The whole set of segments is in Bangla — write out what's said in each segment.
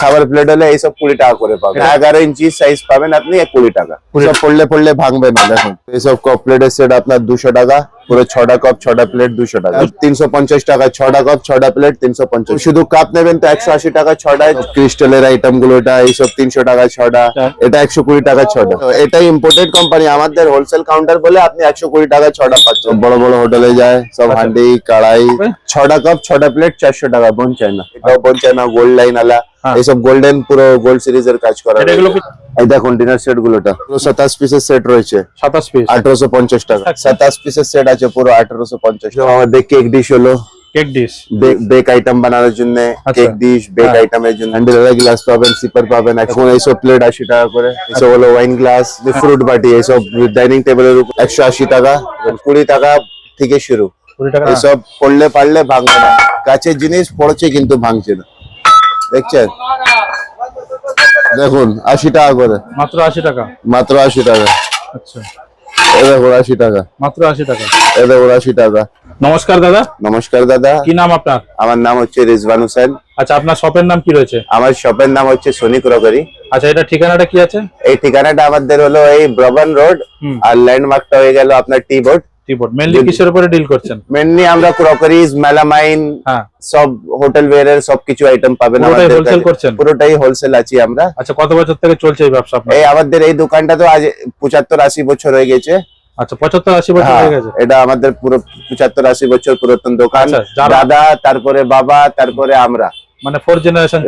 খাবার প্লেট হলে এইসব কুড়ি টাকা করে পাবেন এগারো ইঞ্চি সাইজ পাবেন আপনি কুড়ি টাকা। সব পড়লে পড়লে ভাঙবে না দেখুন। এইসব কাপ প্লেটের সেট আপনার দুশো টাকা পুরো ছটা কাপ ছটা প্লেট দুশো টাকা। তিনশো পঞ্চাশ টাকা ছটা কাপ ছটা প্লেট তিনশো পঞ্চাশ শুধু কাপ নেবেন তো একশো আশি টাকা ছটায়। ক্রিস্টালের আইটেম গুলোটা এইসব তিনশো টাকা ছটা। এটা একশো কুড়ি টাকা ছটা। এটা ইম্পোর্টেড কোম্পানি আমাদের হোলসেল কাউন্টার বলে আপনি একশো কুড়ি টাকা ছটা পাচ্ছেন। বড় বড় হোটেলে যায় সব আচ্ছা। হান্ডি কড়াই। ছটা কাপ ছটা প্লেট চারশো টাকা বোন চায়না। এটাও বোন চায়না গোল্ড লাইন আলা। এইসব গোল্ডেন পুরো গোল্ড সিরিজের কাজ করা। এই দেখুন ডিনার সেট গুলোটা। সাতাশ পিসের সেট রয়েছে। সাতাশ পিস আঠারোশো পঞ্চাশ টাকা। আচ্ছা। সাতাশ পিসের সেট আছে পুরো আঠারোশো পঞ্চাশ আমাদের কেক ডিশ হলো। কেক ডিশ বেক আইটেম বানানোর জন্য আচ্ছা। কেক ডিশ বেক হ্যাঁ। আইটেমের জন্য। হ্যান্ডেল গ্লাস পাবেন সিপার পাবেন। এখন এইসব প্লেট আশি টাকা করে। এসব হলো ওয়াইন গ্লাস ফ্রুট বাটি। এইসব ডাইনিং টেবিলের উপর একশো আশি টাকা। কুড়ি টাকা থেকে শুরু। টাকা। এসব পড়লে পারলে ভাঙবে না। কাছের জিনিস পড়ছে কিন্তু ভাঙছে না। দেখছেন? দেখুন আশি টাকা করে। মাত্র আশি টাকা? মাত্র আশি টাকা। আচ্ছা। দেখুন আশি টাকা। মাত্র আশি টাকা? এ দেখুন আশি টাকা। নমস্কার দাদা। নমস্কার দাদা। কি নাম আপনার? আমার নাম হচ্ছে রিজওয়ান হোসেন। আচ্ছা আপনার শপের নাম কি রয়েছে? আমার শপের নাম হচ্ছে সোনি ক্রকারি। আচ্ছা এটা ঠিকানাটা কি আছে? এই ঠিকানাটা আমাদের হলো এই ব্রবন রোড আর ল্যান্ডমার্কটা হয়ে গেল আপনার টি বোর্ড টিপট মেনলি কিসের উপরে ডিল করছেন? মেনলি আমরা ক্রকারিজ মেলামাইন হ্যাঁ। সব হোটেল ওয়্যার এর সবকিছু আইটেম পাবেন পুরোটাই কাছে। করছেন? পুরোটাই হোলসেল আছি আমরা। আচ্ছা কত বছর থেকে চলছে এই ব্যবসা আপনার? এই আমাদের এই দোকানটা তো আজ পঁচাত্তর আশি বছর হয়ে গেছে। আচ্ছা পঁচাত্তর আশি বছর হ্যাঁ, হয়ে গেছে? এটা আমাদের পুরো পঁচাত্তর আশি বছর পুরাতন দোকান। আচ্ছা, দাদা তারপরে বাবা তারপরে আমরা। মানে ফোর জেনারেশন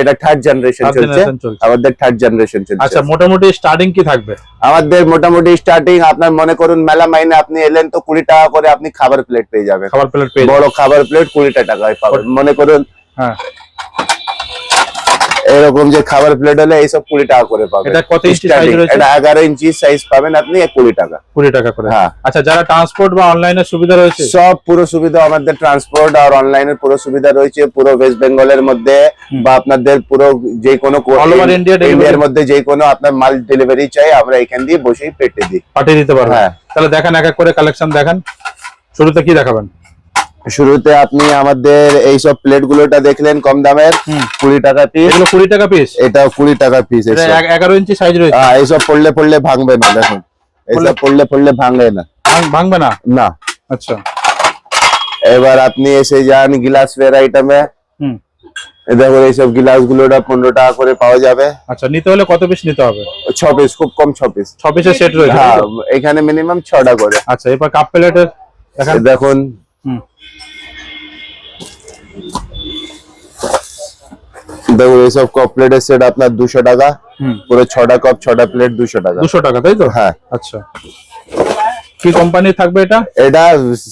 এটা থার্ড জেনারেশন চলছে। আমাদের থার্ড জেনারেশন চলছে। আচ্ছা মোটামুটি স্টার্টিং কি থাকবে? আমাদের মোটামুটি স্টার্টিং আপনার মনে করুন মেলা মাইনে আপনি এলেন তো কুড়ি টাকা করে আপনি খাবার প্লেট পেয়ে যাবেন। খাবার প্লেট পেয়ে বড় খাবার প্লেট কুড়িটা টাকায় পাবেন। মনে করুন হ্যাঁ। এরকম যে খাবার প্লেট হলে এইসব কুড়ি টাকা করে পাবেন এটা কত ইঞ্চি size রয়েছে? এটা এগারো ইঞ্চি সাইজ পাবেন আপনি কুড়ি টাকা। কুড়ি টাকা করে। হ্যাঁ। আচ্ছা যারা ট্রান্সপোর্ট বা অনলাইনের সুবিধা রয়েছে? সব পুরো সুবিধা আমাদের ট্রান্সপোর্ট আর অনলাইনের পুরো সুবিধা রয়েছে পুরো ওয়েস্ট বেঙ্গলের মধ্যে বা আপনাদের পুরো যে কোনো? ইন্ডিয়ার মধ্যে যে কোনো আপনার মাল ডেলিভারি চাই আমরা এখান দিয়ে বসেই পেটে দিই। পাঠিয়ে দিতে পারবেন। হ্যাঁ। তাহলে দেখেন এক এক করে কালেকশন দেখান। শুরুতে কি দেখাবেন? শুরুতে আপনি আমাদের এইসব প্লেট গুলোটা দেখলেন কম দামের। কুড়ি টাকা পিস এগুলো কুড়ি টাকা পিস এটা কুড়ি টাকা পিস এগারো ইঞ্চি সাইজ রয়েছে। হ্যাঁ এইসব পড়লে পড়লে ভাঙবে না দেখুন। এইসব পড়লে পড়লে ভাঙবে না। ভাঙ- ভাঙবে না? না। আচ্ছা। এবার আপনি এসে যান গ্লাস ওয়্যার আইটেমে হুম। দেখুন এইসব গ্লাস গুলোটা পনেরো টাকা করে পাওয়া যাবে। আচ্ছা নিতে হলে কত পিস নিতে হবে? ছ পিস খুব কম ছ পিস ছ পিসের সেট রয়েছে হ্যাঁ এখানে মিনিমাম ছটা করে। আচ্ছা এবার কাপ প্লেটের দেখান এই দেখুন হুম দেখুন এইসব কাপ প্লেটের সেট আপনার দুশো টাকা। পুরো ছটা কাপ ছটা প্লেট দুশো টাকা। দুশো টাকা তাই তো? হ্যাঁ। আচ্ছা। কি কোম্পানি থাকবে এটা? এটা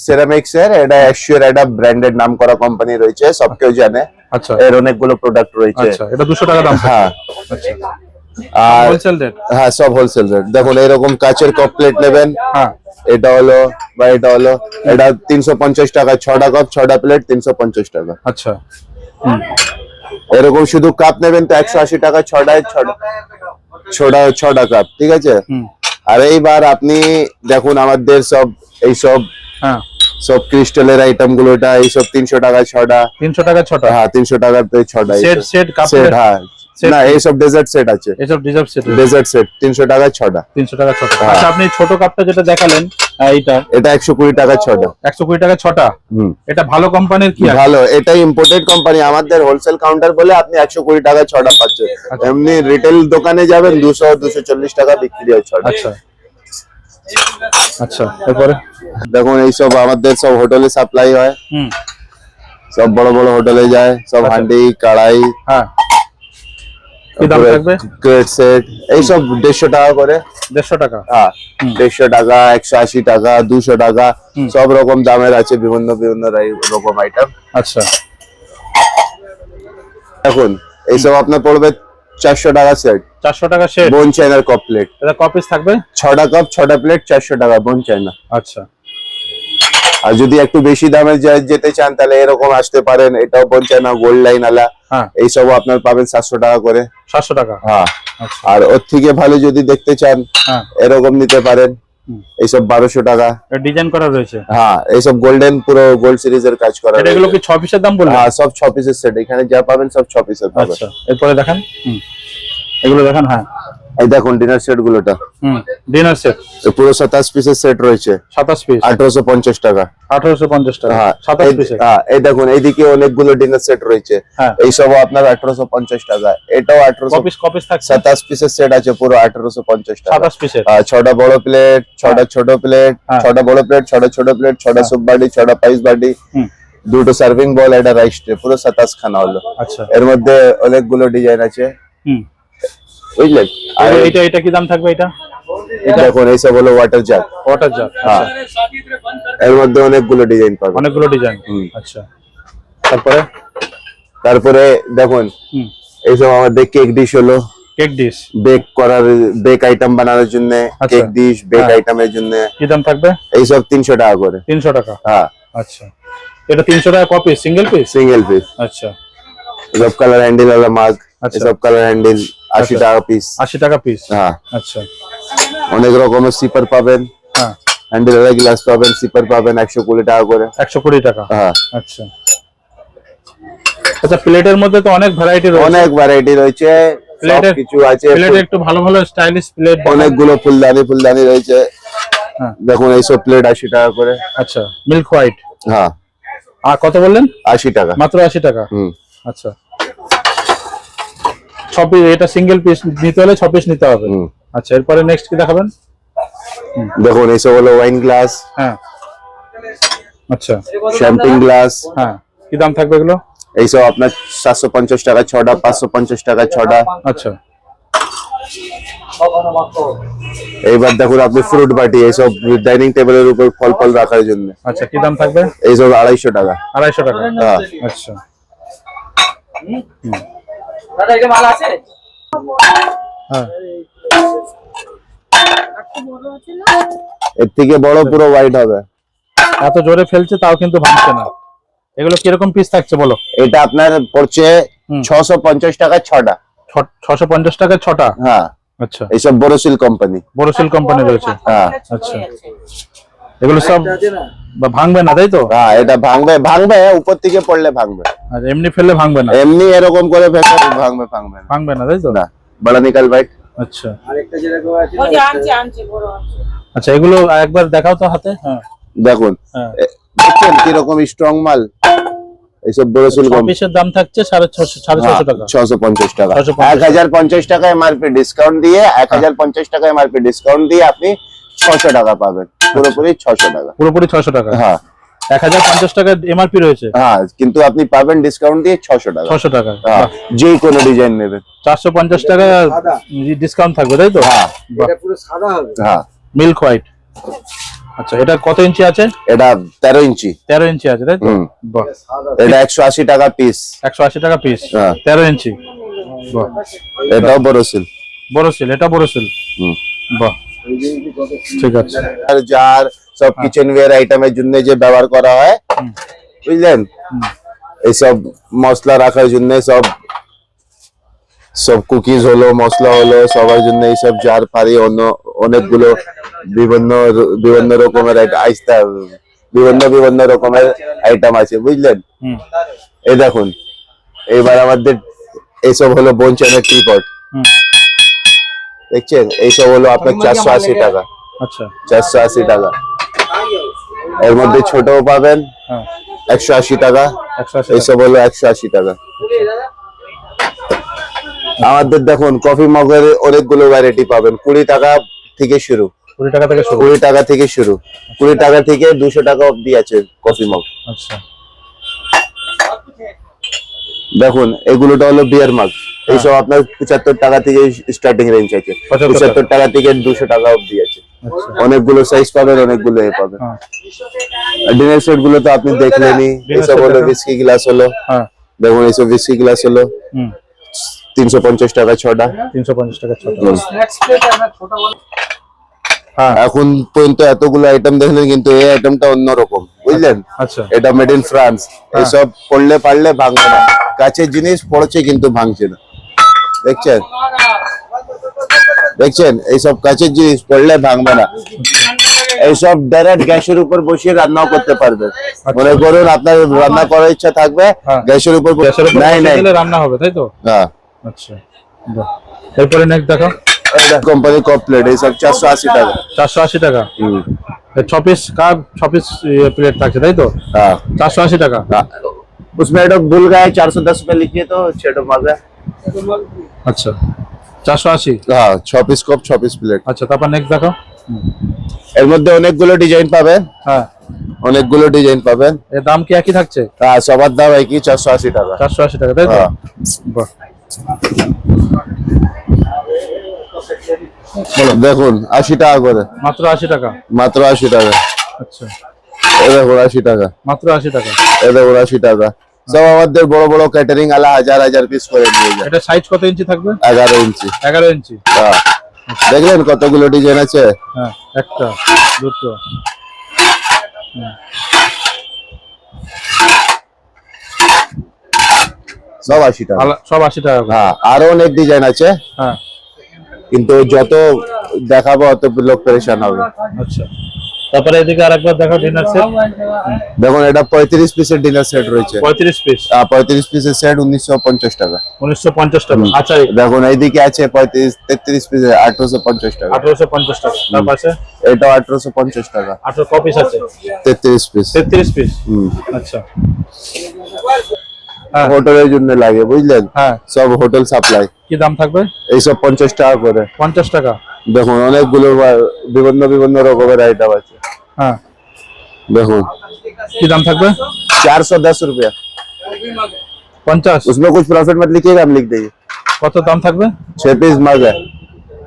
সেরামিক্স এর এটা অ্যাকচুয়াল এটা ব্র্যান্ডেড নাম করা কোম্পানি রয়েছে সব কেউ জানে। আচ্ছা। এর অনেকগুলো প্রোডাক্ট রয়েছে। আচ্ছা এটা দুশো টাকা দাম। হ্যাঁ। আচ্ছা। আর হ্যাঁ সব হোলসেল রেট দেখুন এরকম কাচের কাপ প্লেট নেবেন। হ্যাঁ। এটা হলো বা এটা হলো এটা তিনশো পঞ্চাশ টাকা ছটা কাপ ছটা প্লেট তিনশো পঞ্চাশ টাকা। আচ্ছা। এরকম শুধু কাপ নেবেন তো একশো আশি টাকা ছটায় ছটা ছটা ছটা কাপ ঠিক আছে? আর এইবার আপনি দেখুন আমাদের সব এইসব হ্যাঁ। সব ক্রিস্টালের আইটেম গুলোটা এইসব তিনশো টাকা ছটা। তিনশো টাকা ছটা। হ্যাঁ তিনশো টাকাতে ছটা সেট সেট কাপ হ্যাঁ। না এইসব ডেজার্ট সেট আছে। রিজার্ভ সেট ডেজার্ট সেট টাকা ছটা। তিনশো টাকা ছটা। হ্যাঁ। আচ্ছা আপনি ছোট কাপটা যেটা দেখালেন এইটা এটা টাকা ছটা। একশো কুড়ি টাকা ছটা? হুম। এটা ভালো কোম্পানির কি ভালো ইম্পোর্টেড কোম্পানি আমাদের হোলসেল কাউন্টার বলে আপনি একশো কুড়ি টাকা ছটা পাচ্ছেন। আচ্ছা। এমনি রিটেল দোকানে যাবেন দুশো দুশো চল্লিশ টাকা বিক্রি হয় ছটা। আচ্ছা। আচ্ছা এরপরে? দেখুন এইসব আমাদের সব হোটেলে সাপ্লাই হয়। হুম। সব বড় বড় হোটেলে যায় সব আচ্ছা। হান্ডি কড়াই হ্যাঁ। কি দাম থাকবে? ক্রেট সেট এইসব দেড়শো টাকা করে। দেড়শো টাকা। হ্যাঁ দেড়শো টাকা একশো আশি টাকা দুশো টাকা সব রকম দামের আছে বিভিন্ন বিভিন্ন রকম আইটেম আচ্ছা। এইসব আপনার পড়বে চারশো টাকা সেট চারশো টাকা সেট বোন চাইনার কাপ প্লেট এটা কপিস থাকবে? ছটা কাপ ছটা প্লেট চারশো টাকা বোন চাইনা আচ্ছা। আর যদি একটু বেশি দামে যেতে চান তাহলে এরকম আসতে পারেন। এটাও চাইনা গোল্ড লাইন আলা। হ্যাঁ। এইসব আপনার পাবেন সাতশো টাকা করে। সাতশো টাকা? হ্যাঁ। আচ্ছা। আর ওর থেকে ভালো যদি দেখতে চান হ্যাঁ। এরকম নিতে পারেন। এইসব বারোশো টাকা। ডিজাইন করা রয়েছে? হ্যাঁ এইসব গোল্ডেন পুরো গোল্ড সিরিজের কাজ করা এগুলো কি ছ পিসের দাম বললেন? হ্যাঁ সব ছ পিসের সেট এখানে যা পাবেন সব ছ পিসের পাবেন। আচ্ছা। এরপরে দেখান। এগুলো দেখান হ্যাঁ। এই দেখুন ডিনার সেট গুলোটা। ডিনার সেট পুরো সাতাশ পিসের সেট রয়েছে। সাতাশ পিস আঠারোশো পঞ্চাশ টাকা। আঠারোশো পঞ্চাশ টাকা। হ্যাঁ সাতাশ এই- পিসের হ্যাঁ এই দেখুন এইদিকে অনেকগুলো ডিনার সেট রয়েছে। হ্যাঁ। এইসব আপনার আঠারোশো পঞ্চাশ টাকা। এটাও আঠারোশো কপিস কপিস থাকছে। পিসের সেট আছে পুরো টাকা। পিসের বড় প্লেট ছটা ছোট প্লেট হ্যাঁ। ছটা বড় প্লেট ছটা ছোট প্লেট হ্যাঁ। সুপ বাটি পাইস বাটি। দুটো সার্ভিং বল এটা রাইস ট্রে পুরো সাতাশ খানা হলো। আচ্ছা। এর মধ্যে অনেকগুলো ডিজাইন আছে। হুম। বুঝলেন আর এটা এটা কি দাম থাকবে এটা? দেখুন এইসব হলো ওয়াটার জাগ ওয়াটার জার হ্যাঁ। এর মধ্যে অনেকগুলো ডিজাইন পাবেন। অনেকগুলো ডিজাইন আচ্ছা। তারপরে? তারপরে দেখুন এইসব আমাদের কেক ডিশ হলো। কেক ডিশ বেক করার বেক আইটেম বানানোর জন্য আচ্ছা। Cake dish bake. আইটেমের জন্য। কি দাম থাকবে? এইসব তিনশো টাকা করে। তিনশো টাকা? হ্যাঁ। আচ্ছা। এটা তিনশো টাকা কপি সিঙ্গেল পিস সিঙ্গেল পিস আচ্ছা। এসব কালার হ্যান্ডেল वाला মাগ আচ্ছা। এসব কালার হ্যান্ডেল আশি আচ্ছা। টাকা পিস আশি টাকা পিস হ্যাঁ। আচ্ছা। অনেক রকমের সিপার পাবেন। হ্যাঁ। হ্যান্ডেল वाला গ্লাস পাবেন সিপার পাবেন একশো কুড়ি টাকা করে। একশো কুড়ি টাকা। হ্যাঁ। আচ্ছা। আচ্ছা প্লেটের মধ্যে তো অনেক ভ্যারাইটি রয়েছে। অনেক ভ্যারাইটি রয়েছে প্লেটের কিছু আছে। প্লেটে একটু ভালো ভালো স্টাইলিশ প্লেট অনেকগুলো ফুলদানি ফুলদানি রয়েছে। হ্যাঁ। দেখুন এইসব প্লেট আশি টাকা করে। আচ্ছা মিল্ক হোয়াইট হ্যাঁ। আর কত বললেন? আশি টাকা। মাত্র আশি টাকা। হুম। আচ্ছা। ছ পিস এটা সিঙ্গেল পিস নিতে হলে ছ পিস নিতে হবে। আচ্ছা এরপরে নেক্সট কি দেখাবেন? দেখুন এইসব হলো ওয়াইন গ্লাস হ্যাঁ। আচ্ছা। শ্যাম্পিং গ্লাস হ্যাঁ। কি দাম থাকবে এগুলো? এইসব আপনার সাতশো পঞ্চাশ টাকা ছটা পাঁচশো পঞ্চাশ টাকা ছটা। আচ্ছা। এইবার দেখুন আপনি ফ্রুট বাটি এইসব ডাইনিং টেবিলের উপর ফল ফল রাখার জন্য। আচ্ছা কি দাম থাকবে? এইসব আড়াইশো টাকা। আড়াইশো টাকা। হ্যাঁ। আচ্ছা। দাদা এটা ভালো আছে? হ্যাঁ। এর থেকে বড় পুরো হোয়াইট হবে। এত জোরে ফেলছে তাও কিন্তু ভাঙছে না। এগুলো কীরকম পিস থাকছে বলো? এটা আপনার পড়ছে। ছশো পঞ্চাশ টাকা ছটা। ছশো পঞ্চাশ টাকায় ছটা? হ্যাঁ। আচ্ছা। এইসব বড়শিল কোম্পানি বড়শিল কোম্পানি রয়েছে। হ্যাঁ। আচ্ছা। এগুলো সব ভাঙবে না তাই তো? হ্যাঁ এটা ভাঙবে ভাঙবে উপর থেকে পড়লে ভাঙবে। আর এমনি ফেললে ভাঙবে না? এমনি এরকম করে ফেললে ভাঙবে ভাঙবে ভাঙবে না তাই তো? না বড় নিকাল বাইট। আচ্ছা। আরেকটা যেরকম আছে ওই আনছি আনছি বড় আনছি। আচ্ছা এগুলো একবার দেখাও তো হাতে হ্যাঁ। দেখুন হ্যাঁ। দেখছেন কীরকম স্ট্রং মাল? এইসব বড়শিল ছ কোম্পানি পিসের দাম থাকছে সাড়ে ছশো সাড়ে ছশো টাকা। ছশো পঞ্চাশ টাকা। 650 এক হাজার পঞ্চাশ টাকা এমআরপি ডিসকাউন্ট দিয়ে এক হাজার পঞ্চাশ টাকা এমআরপি ডিসকাউন্ট দিয়ে আপনি ছশো টাকা পাবেন। পুরোপুরি ছশো টাকা। পুরোপুরি ছশো টাকা। হ্যাঁ। এক হাজার পঞ্চাশ টাকা এমআরপি রয়েছে। হ্যাঁ কিন্তু আপনি পাবেন ডিসকাউন্ট দিয়ে ছশো টাকা। ছশো টাকা। হ্যাঁ যে কোনো ডিজাইন নেবেন। চারশো পঞ্চাশ টাকা ডিসকাউন্ট থাকবে তাই তো? হ্যাঁ। এটা পুরো সাদা হবে। হ্যাঁ। মিল্ক হোয়াইট আচ্ছা এটা কত ইঞ্চি আছে? এটা তেরো ইঞ্চি। তেরো ইঞ্চি আছে তাই তো? হুম। বাহ। এটা একশো আশি টাকা পিস একশো আশি টাকা পিস হ্যাঁ। তেরো ইঞ্চি। বাহ। এটাও বড়শিল বড় সিল এটা বড় সিল হুম। বাহ। ঠিক আছে। আর জার সব কিচেন ওয়্যার আইটেমের জন্য যে ব্যবহার করা হয়। বুঝলেন? এইসব মশলা রাখার জন্য সব সব কুকিজ হলো মশলা হলো সবার জন্য এইসব জার ফারি অন্য অনেকগুলো বিভিন্ন বিভিন্ন রকমের আইসটা বিভিন্ন বিভিন্ন রকমের আইটেম আছে বুঝলেন? এই দেখুন এইবার আমাদের এইসব হলো বঞ্চনের টিপট হুম দেখছেন? এইসব হলো আপনার চারশো আশি টাকা। আচ্ছা। চারশো আশি টাকা। এর মধ্যে ছোটও পাবেন। হ্যাঁ। একশো আশি টাকা। এইসব হলো একশো আশি টাকা। আমাদের দেখুন কফি মগের অনেকগুলো ভ্যারাইটি পাবেন। কুড়ি টাকা থেকে শুরু। কুড়ি টাকা থেকে শুরু। কুড়ি টাকা থেকে শুরু। কুড়ি টাকা থেকে দুশো টাকা অব্দি আছে কফি মগ। আচ্ছা। দেখুন এগুলোটা হলো বিয়ার মাগ হ্যাঁ। এইসব আপনার পঁচাত্তর টাকা থেকে স্টার্টিং রেঞ্জ আছে। পঁচাত্তর টাকা। থেকে দুশো টাকা অব্দি আছে। আচ্ছা। অনেকগুলো সাইজ পাবেন অনেকগুলো এ পাবেন। হ্যাঁ। ডিনার সেটগুলো তো আপনি Dinner এইসব হলো বিস্কি গ্লাস হলো। হ্যাঁ। দেখুন এইসব বিস্কি গ্লাস হলো। তিনশো পঞ্চাশ টাকা ছটা। তিনশো পঞ্চাশ টাকা ছোট। হ্যাঁ। এখন পর্যন্ত এতগুলো আইটেম দেখলেন কিন্তু এই আইটেমটা অন্যরকম। বুঝলেন? আচ্ছা। এটা মেড ইন ফ্রান্স এইসব পড়লে পারলে ভাঙবে না। কাছের জিনিস পড়ছে কিন্তু ভাঙছে না। দেখছেন? দেখছেন? এইসব কাছের জিনিস পড়লে ভাঙবে না। এইসব ডাইরেক্ট গ্যাসের উপর বসিয়ে রান্নাও করতে পারবে। মনে করুন আপনার রান্না করার ইচ্ছা থাকবে হ্যাঁ। গ্যাসের উপর নাই নাই। রান্না হবে তাই তো? হ্যাঁ। আচ্ছা এরপরে নেক্সট দেখো কোম্পানি কপ প্লেট এইসব চারশো আশি টাকা। চারশো আশি টাকা? ছ পিস কাপ ছ পিস প্লেট থাকছে তাই তো? হ্যাঁ। চারশো আশি টাকা? हाँ, उसमें एडो भूल गए चार सौ दस रुपए लिखिए तो छह डो मांगा আচ্ছা চারশো আশি হ্যাঁ ছ পিস কপ ছ পিস প্লেট আচ্ছা তারপর নেক্সট দেখো এর মধ্যে অনেকগুলো ডিজাইন পাবেন হ্যাঁ অনেকগুলো ডিজাইন পাবেন এর দাম কি একই থাকছে হ্যাঁ সবার দাম একই চারশো আশি টাকা চারশো আশি টাকা তাই তো হ্যাঁ। বাহ দেখুন আশি টাকা করে মাত্র আশি টাকা মাত্র আশি টাকা আচ্ছা এ দেখুন আশি টাকা মাত্র আশি টাকা এ দেখুন আশি টাকা বড় বড় ক্যাটারিং আলা হাজার হাজার পিস করে নিয়ে যায়। এটা সাইজ কত ইঞ্চি থাকবে? এগারো ইঞ্চি এগারো ইঞ্চি হ্যাঁ। দেখলেন কতগুলো ডিজাইন আছে? হ্যাঁ একটা দুটো। সব আশি টাকা। সব আশি টাকা হ্যাঁ আরও অনেক ডিজাইন আছে। হ্যাঁ। কিন্তু যত দেখাবো অত লোক পরেশান হবে। আচ্ছা। তারপরে এদিকে আরেকবার দেখো ডিনার সেট দেখুন এটা পঁয়ত্রিশ পিসের ডিনার সেট রয়েছে। পঁয়ত্রিশ পিস পঁয়ত্রিশ পিসের সেট উনিশশো পঞ্চাশ টাকা। উনিশশো পঞ্চাশ টাকা। আচ্ছা দেখুন এইদিকে আছে পঁয়ত্রিশ তেত্রিশ পিসের আঠারোশো পঞ্চাশ টাকা। আঠারোশো পঞ্চাশ টাকা। তার পাশে এটা আঠারোশো পঞ্চাশ টাকা। আঠারো ক পিস আছে? তেত্রিশ পিস তেত্রিশ পিস হুম। আচ্ছা। হ্যাঁ। হোটেলের জন্য লাগে বুঝলেন? হ্যাঁ। সব হোটেল সাপ্লাই কি দাম থাকবে? এইসব পঞ্চাশ টাকা করে। পঞ্চাশ টাকা। দেখুন অনেকগুলো বা- বিভিন্ন বিভিন্ন রকমের আইটেম আছে হ্যাঁ দেখুন কি দাম থাকবে चार सौ दस रुपया পঞ্চাশ उसमें कुछ प्रॉफिट मत लिखिएगा हम लिख देंगे কত দাম থাকবে छह पीस मग है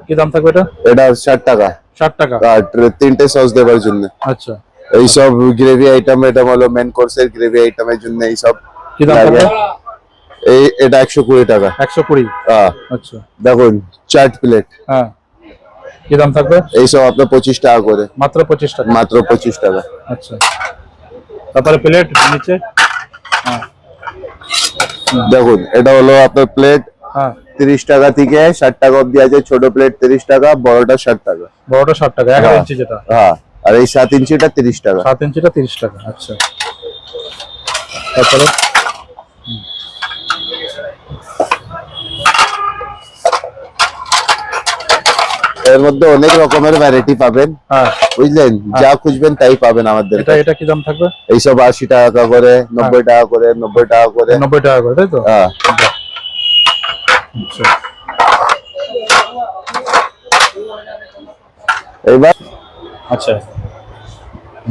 কি দাম থাকবে এটা এটা ষাট টাকা ষাট টাকা আর তিনটে সস দেওয়ার জন্য আচ্ছা এইসব গ্রেভি আইটেম এটা হলো মেন কোর্সের গ্রেভি আইটেমের জন্য এইসব কি দাম লাগে। থাকবে এই এটা একশো কুড়ি টাকা একশো কুড়ি হ্যাঁ আচ্ছা দেখুন চাট প্লেট হ্যাঁ কি দাম থাকবে? এইসব আপনার পঁচিশ টাকা করে। মাত্র পঁচিশ টাকা। মাত্র পঁচিশ টাকা। আচ্ছা। তারপরে প্লেট নিচে? দেখুন এটা হলো আপনার প্লেট। হ্যাঁ। তিরিশ টাকা থেকে ষাট টাকা অব্দি আছে। ছোট প্লেট তিরিশ টাকা বড়টা ষাট টাকা। বড়টা ষাট টাকা এগারো হ্যাঁ। ইঞ্চি যেটা। হ্যাঁ। আর এই সাত ইঞ্চিটা তিরিশ টাকা। সাত ইঞ্চিটা তিরিশ টাকা আচ্ছা। তারপরে? এর মধ্যে অনেক রকমের ভ্যারাইটি পাবেন। হ্যাঁ। বুঝলেন? যা খুঁজবেন তাই পাবেন আমাদের এটা এটা কি দাম থাকবে? এইসব আশি টাকা করে নব্বই টাকা করে নব্বই টাকা করে। নব্বই টাকা করে তাই তো? হ্যাঁ। আচ্ছা। আচ্ছা।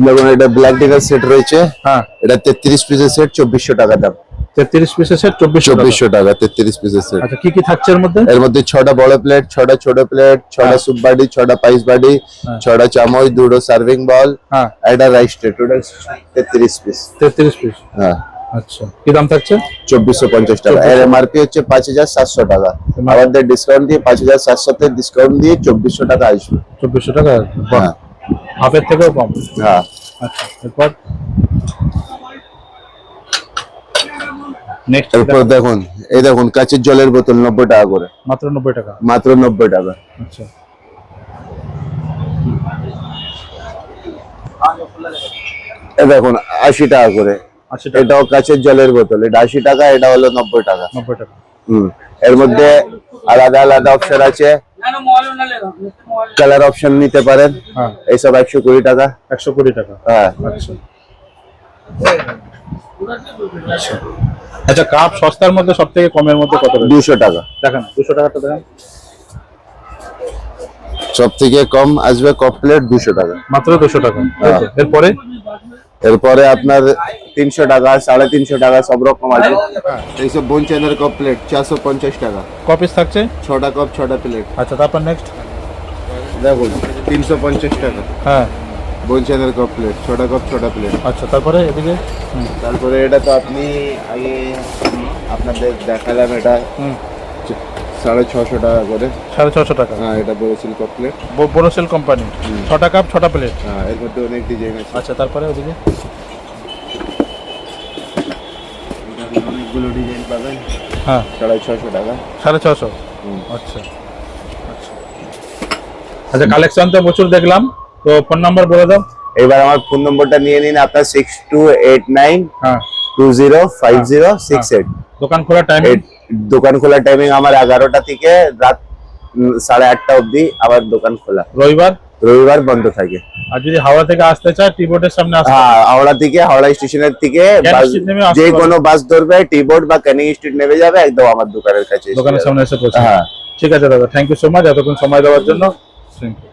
দেখুন এটা ব্ল্যাক ডিনার সেট রয়েছে। হ্যাঁ। এটা তেত্রিশ পিসের সেট চব্বিশশো টাকা দাম। তেত্রিশ পিসের সেট চব্বিশশো টাকা। তেত্রিশ পিসের সেট আচ্ছা কি কি থাকছে এর মধ্যে? এর মধ্যে ছটা বড় প্লেট ছটা ছোট প্লেট ছটা হ্যাঁ। সুপ বাড়ি ছটা পাইস বাড়ি হ্যাঁ। ছটা চামচ দুটো সার্ভিং বল হ্যাঁ। এটা রাইস ট্রে টোটাল তেত্রিশ পিস তেত্রিশ পিস হ্যাঁ। আচ্ছা কি দাম থাকছে? চব্বিশশো পঞ্চাশ টাকা। এর এমআরপি হচ্ছে পাঁচ হাজার সাতশো টাকা। আমাদের ডিসকাউন্ট দিয়ে পাঁচ হাজার সাতশোতে ডিসকাউন্ট দিয়ে চব্বিশশো টাকা আসবে। চব্বিশশো টাকা? হ্যাঁ। হাফের থেকেও কম। হ্যাঁ। আচ্ছা এরপর? নেক্সট এরপর দেখুন এই দেখুন কাঁচের জলের বোতল নব্বই টাকা করে। মাত্র নব্বই টাকা? মাত্র নব্বই টাকা। আচ্ছা। দেখুন আশি টাকা করে। এটাও কাঁচের জলের বোতল। এটা আশি টাকা এটা হলো নব্বই টাকা। নব্বই টাকা। হুম। এর মধ্যে আলাদা আলাদা অপশন আছে। কালার অপশন নিতে পারেন। হ্যাঁ। এইসব একশো কুড়ি টাকা। একশো কুড়ি টাকা। হ্যাঁ। আচ্ছা। আচ্ছা। কাপ সস্তার মধ্যে সব থেকে কমের মধ্যে কত দুশো টাকা। দেখেন দুশো টাকাটা দেখান। সব থেকে কম আসবে কপ প্লেট দুশো টাকা। মাত্র দুশো টাকা। এরপরে? এরপরে আপনার তিনশো টাকা সাড়ে তিনশো টাকা সব রকম আছে এইসব বোন চেনের কপ প্লেট চারশো পঞ্চাশ টাকা। কপিস থাকছে? ছটা কাপ ছটা প্লেট আচ্ছা তারপর নেক্সট দেখুন তিনশো পঞ্চাশ টাকা। হ্যাঁ। বোন চেনের কপ প্লেট ছটা কাপ ছটা প্লেট আচ্ছা তারপরে এদিকে? হুম, তারপরে এটা তো আপনি আগে আপনাদের দেখালাম এটা। হুম। সাড়ে ছশো টাকা করে। সাড়ে ছশো টাকা। হ্যাঁ এটা বলেছিল কপ প্লেট বোরোসেল কোম্পানি ছটা কাপ ছটা প্লেট হ্যাঁ এর মধ্যে অনেক ডিজাইন আছে। আচ্ছা তারপরে ওদিকে? অনেকগুলো ডিজাইন পাবেন। হ্যাঁ। সাড়ে ছশো টাকা। সাড়ে ছশো? হুম। আচ্ছা। আচ্ছা আচ্ছা কালেকশন তো প্রচুর দেখলাম। তো ফোন নাম্বার বলে দাও। এবার আমার ফোন নম্বরটা নিয়ে নিন আপনার six two eight nine two zero five zero six eight দোকান খোলা টাইম দোকান খোলার টাইমিং আমার এগারোটা থেকে রাত সাড়ে আটটা অবধি আবার দোকান খোলা। রবিবার? রবিবার বন্ধ থাকে। আর যদি হাওড়া থেকে আসতে চায় টি বোর্ডের সামনে হ্যাঁ হাওড়া থেকে হাওড়া স্টেশনের থেকে যে কোনো বাস ধরবে টি বোর্ড বা ক্যানিং স্ট্রিট নেমে যাবে একদম আমার দোকানের কাছে দোকানের সামনে এসে পৌঁছে হ্যাঁ। ঠিক আছে দাদা থ্যাংক ইউ সো মাচ এতক্ষণ সময় দেওয়ার জন্য। Thank you